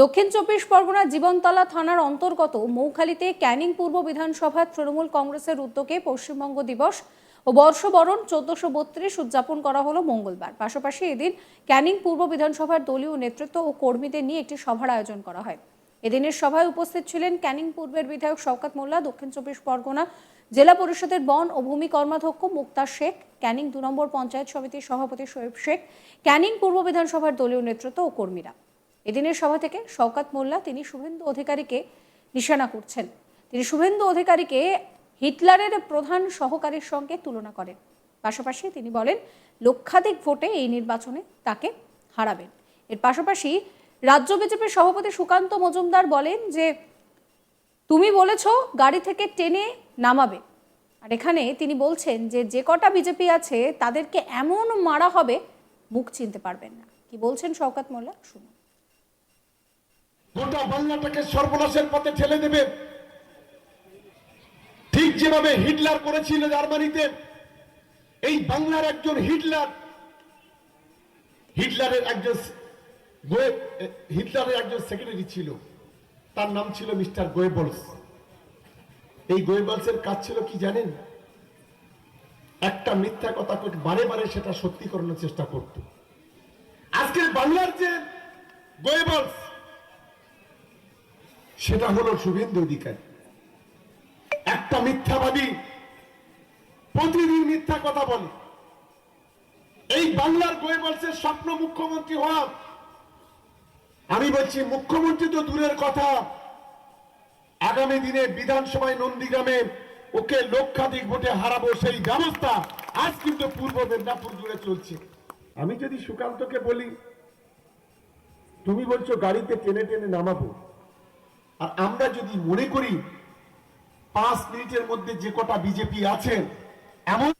দক্ষিণ চব্বিশ পরগনার জীবনতলা থানার অন্তর্গত মৌখালীতে ক্যানিং পূর্ব বিধানসভার তৃণমূল কংগ্রেসের উদ্যোগে পশ্চিমবঙ্গ দিবস ও বর্ষবরণ চোদ্দশো বত্রিশ উদযাপন করা হলো মঙ্গলবার। পাশাপাশি এদিন ক্যানিং পূর্ব বিধানসভার দলীয় নেতৃত্ব ও কর্মীদের নিয়ে একটি সভার আয়োজন করা হয়। এদিনের সভায় উপস্থিত ছিলেন ক্যানিং পূর্বের বিধায়ক শওকাত মোল্লা, দক্ষিণ চব্বিশ পরগনা জেলা পরিষদের বন ও ভূমি কর্মাধ্যক্ষ মুক্তার শেখ, ক্যানিং দু নম্বর পঞ্চায়েত সমিতির সভাপতি শোয়েব শেখ, ক্যানিং পূর্ব বিধানসভার দলীয় নেতৃত্ব ও কর্মীরা। এদিনের সভা থেকে শওকাত মোল্লা তিনি শুভেন্দু অধিকারীকে নিশানা করছেন। তিনি শুভেন্দু অধিকারীকে হিটলারের প্রধান সহকারীর সঙ্গে তুলনা করেন। পাশাপাশি তিনি বলেন, লক্ষাধিক ভোটে এই নির্বাচনে তাকে হারাবেন। এর পাশাপাশি রাজ্য বিজেপির সভাপতি সুকান্ত মজুমদার বলেন যে, তুমি বলেছ গাড়ি থেকে টেনে নামাবে। আর এখানে তিনি বলছেন যে যে কটা বিজেপি আছে তাদেরকে এমন মারা হবে, মুখ চিনতে পারবেন না। কি বলছেন শওকাত মোল্লা? শুনুন। গোটা বাংলাটাকে সর্বনাশের পথে ঠেলে দেবে। ঠিক যেভাবে হিটলার করেছিল জার্মানিতে, এই বাংলার একজন হিটলার, হিটলারের একজন হিটলারের একজন সেক্রেটারি ছিল। তার নাম ছিল মিস্টার গোয়েবলস। এই গোয়েবলসের কাজ ছিল কি জানেন? একটা মিথ্যা কথা বারে বারে সেটা সত্যি করানোর চেষ্টা করত। আজকের বাংলার যে গোয়েবলস সেটা হলো শুভেন্দু অধিকারী। একটা মিথ্যাবাদী প্রতিদিন মিথ্যা কথা বলে। এই বাংলার গোয়েবলসের স্বপ্ন মুখ্যমন্ত্রী হওয়া আমি বলছি, মুখ্যমন্ত্রী তো দূরের কথা। আগামী দিনে বিধানসভায় নন্দীগ্রামে ওকে লক্ষাধিক ভোটে হারাবো সেই ব্যবস্থা আজ কিন্তু পূর্ব মেদিনীপুর জুড়ে চলছে। আমি যদি সুকান্তকে বলি, তুমি বলছো গাড়িতে টেনে টেনে নামাবো। আর আমরা যদি মনে করি পাঁচ মিনিটের মধ্যে যে কটা বিজেপি আছে এমন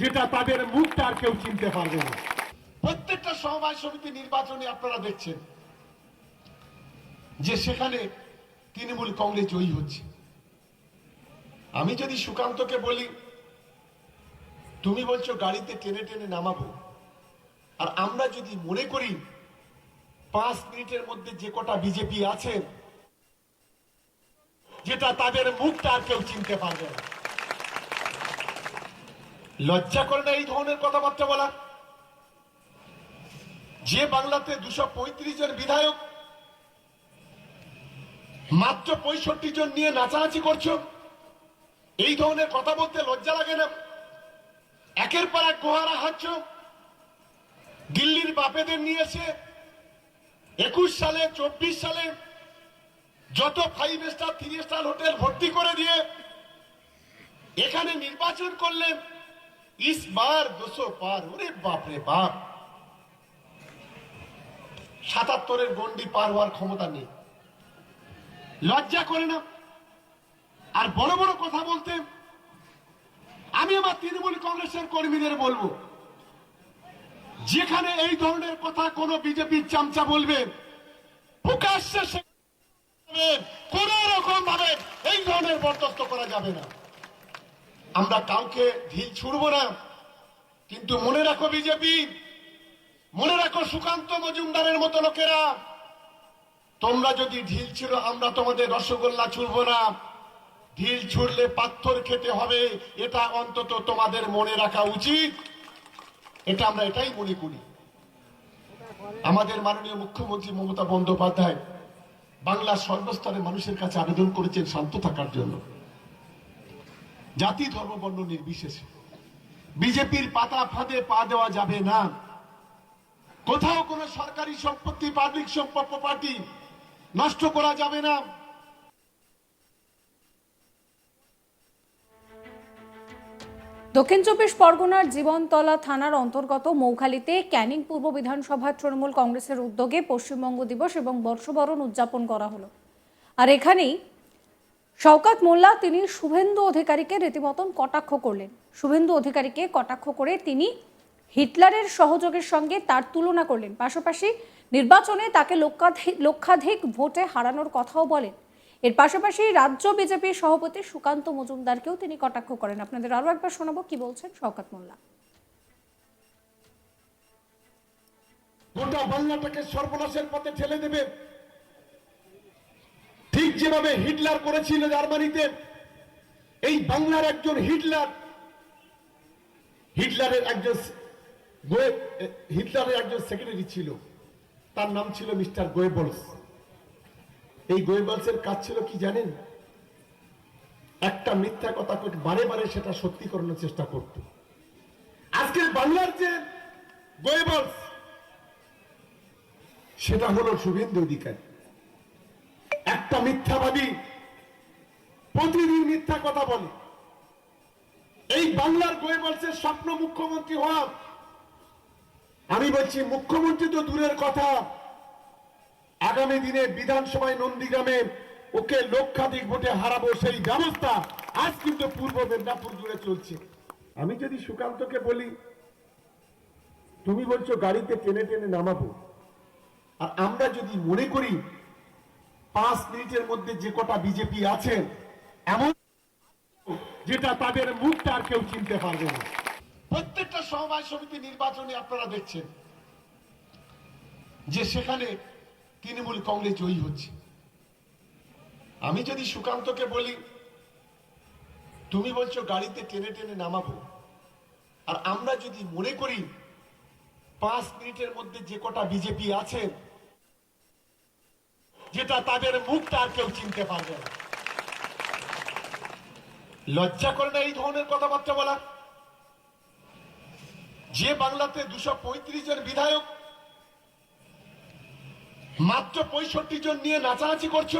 যেটা তাদের মুখটা আর কেউ চিনতে পারবে না। প্রত্যেকটা সমবায় সমিতি নির্বাচনে আপনারা দেখছেন যে সেখানে তৃণমূল কংগ্রেস জয়ী হচ্ছে। আমি যদি সুকান্তকে বলি, তুমি বলছো গাড়িতে টেনে টেনে নামাবো। আর আমরা যদি মনে করি, পাঁচ মিনিটের মধ্যে যে কটা বিজেপি আছে যেটা তাদের মুখটা আর কেউ চিনতে পারবে না। লজ্জা করে না এই ধরনের কথাবার্তা বলা? যে বাংলাতে দুশো পঁয়ত্রিশ জন বিধায়ক, মাত্র পঁয়ষট্টি জন নিয়ে নাচানাচি করছ? এই ধরনের কথা বলতে লজ্জা লাগে না? একের পর এক গোহারা হাঁটছ? দিল্লির বাপেদের নিয়ে এসে একুশ সালে, চব্বিশ সালে যত five star three star hotel ভর্তি করে দিয়ে এখানে নির্বাচন করলেন, ইস বার দুশো পার, ওরে বাপরে বাপ। সাতাত্তরের গন্ডি পার হওয়ার ক্ষমতা নেই। লজ্জা করে না। আর বড় বড় কথা বলতে, আমি আমার তৃণমূল কংগ্রেসের কর্মীদের বলব, যেখানে এই ধরনের কথা কোন বিজেপির চামচা বলবে, প্রকাশ্যে সে কোন রকম ভাবে এই ধরনের বরদাস্ত করা যাবে না। আমরা কাউকে ঢিল ছুড়বো না। কিন্তু মনে রাখো বিজেপি, মনে রাখো সুকান্ত মজুমদারের মতো লোকেরা, তোমরা যদি ঢিল ছিড়ো, আমরা তোমাদের রসগোল্লা ছুড়বো না। ঢিল ছুড়লে পাথর খেতে হবে, এটা অন্তত তোমাদের মনে রাখা উচিত। এটা আমরা এটাই মনে করি। আমাদের মাননীয় মুখ্যমন্ত্রী মমতা বন্দ্যোপাধ্যায় বাংলার সর্বস্তরের মানুষের কাছে আবেদন করেছেন শান্ত থাকার জন্য। জাতি ধর্ম বর্ণ নির্বিশেষে। বিজেপির পাতা ফাঁদে পা দেওয়া যাবে না। কোথাও কোনো সরকারি সম্পত্তি, পাবলিক সম্পদ প্রপার্টি নষ্ট করা যাবে না। দক্ষিণ চব্বিশ পরগনার জীবনতলা থানার অন্তর্গত মৌখালীতে ক্যানিং পূর্ব বিধানসভার তৃণমূল কংগ্রেসের উদ্যোগে পশ্চিমবঙ্গ দিবস এবং বর্ষবরণ উদযাপন করা হলো। আর এখানেই শওকাত মোল্লা তিনি শুভেন্দু অধিকারীকে রীতিমতন কটাক্ষ করলেন। শুভেন্দু অধিকারীকে কটাক্ষ করে তিনি হিটলারের সহযোগের সঙ্গে তার তুলনা করলেন। পাশাপাশি নির্বাচনে তাকে লক্ষাধিক ভোটে হারানোর কথাও বলেন। এর পাশাপাশি রাজ্য বিজেপির সভাপতি সুকান্ত মজুমদারকেও তিনি কটাক্ষ করেন। আপনাদের আরও একবার শোনাবো কি বলছেন শওকাত মোল্লা। গোটা বাংলাটাকে সর্বনাশের পথে ঠেলে দেবে। যেভাবে হিটলার করেছিল জার্মানিতে, এই বাংলার একজন হিটলার, হিটলারের একজন হিটলারের একজন সেক্রেটারি ছিল। তার নাম ছিল মিস্টার গোয়েবলস। এই গোয়েবলসের কাজ ছিল কি জানেন? একটা মিথ্যা কথা বারে বারে সেটা সত্যি করানোর চেষ্টা করত। আজকের বাংলার যে গোয়েবলস, সেটা হলো শুভেন্দু অধিকারী। একটা মিথ্যাবাদী প্রতিদিন মিথ্যা কথা বলে। এই বাংলার গোয়েবলসের স্বপ্ন মুখ্যমন্ত্রী হওয়া। আমি বলছি, মুখ্যমন্ত্রী তো দূরের কথা। আগামী দিনে বিধানসভায় নন্দীগ্রামে ওকে লক্ষাধিক ভোটে হারাবো সেই ব্যবস্থা আজ কিন্তু পূর্ব মেদিনীপুর জুড়ে চলছে। আমি যদি সুকান্তকে বলি, তুমি বলছো গাড়িতে টেনে টেনে নামাবো। আর আমরা যদি মনে করি পাঁচ মিনিটের মধ্যে যে কটা বিজেপি আছে এমন যেটা তাদের মুখটা আর কেউ চিনতে পারবে না। প্রত্যেকটা সমবায় সমিতি নির্বাচনে আপনারা দেখছেন যে সেখানে তৃণমূল কংগ্রেস জয়ী হচ্ছে। আমি যদি সুকান্তকে বলি, তুমি বলছো গাড়িতে টেনে টেনে নামাবো, আর আমরা যদি মনে করি পাঁচ মিনিটের মধ্যে যে কটা বিজেপি আছে যেটা তাদের মুখটা আর কেউ চিনতে পারবে না। লজ্জা করে না এই ধরনের কথাবার্তা বলা? যে বাংলাতে দুশো পঁয়ত্রিশ জন বিধায়ক, মাত্র পঁয়ষট্টি জন নিয়ে নাচানাচি করছ?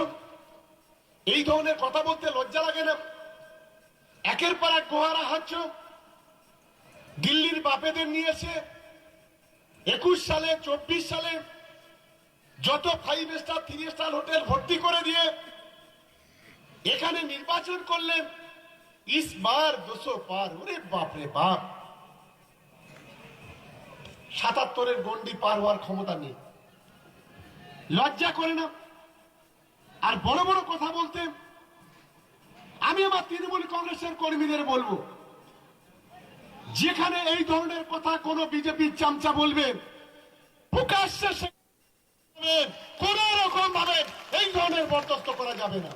এই ধরনের কথা বলতে লজ্জা লাগে না? একের পর এক গোহারা হাঁটছ দিল্লির বাপেদের নিয়ে এসে একুশ সালে, চব্বিশ সালে যত five star three star hotel ভর্তি করে দিয়ে এখানে নির্বাচন করলেন। ইস বার দুশো পার, ওরে বাপরে বাপ। সাতাত্তরের গন্ডি পার হওয়ার ক্ষমতা নেই। লজ্জা করে না। আর বড় বড় কথা বলতে, আমি আমার তৃণমূল কংগ্রেসের কর্মীদের বলব, যেখানে এই ধরনের কথা কোন বিজেপির চামচা বলবে, প্রকাশ্যে এই ধরনের করা যাবে না।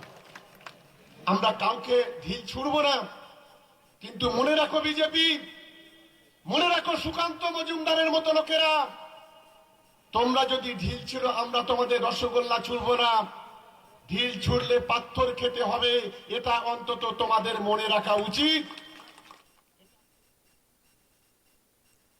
আমরা কাউকে ঢিল ছুড়ব না, কিন্তু মনে রাখো বিজেপি মনে রাখো সুকান্ত মজুমদারের মতো লোকেরা, তোমরা যদি ঢিল ছিল, আমরা তোমাদের রসগোল্লা ছুড়বো না। ঢিল ছুড়লে পাথর খেতে হবে, এটা অন্তত তোমাদের মনে রাখা উচিত।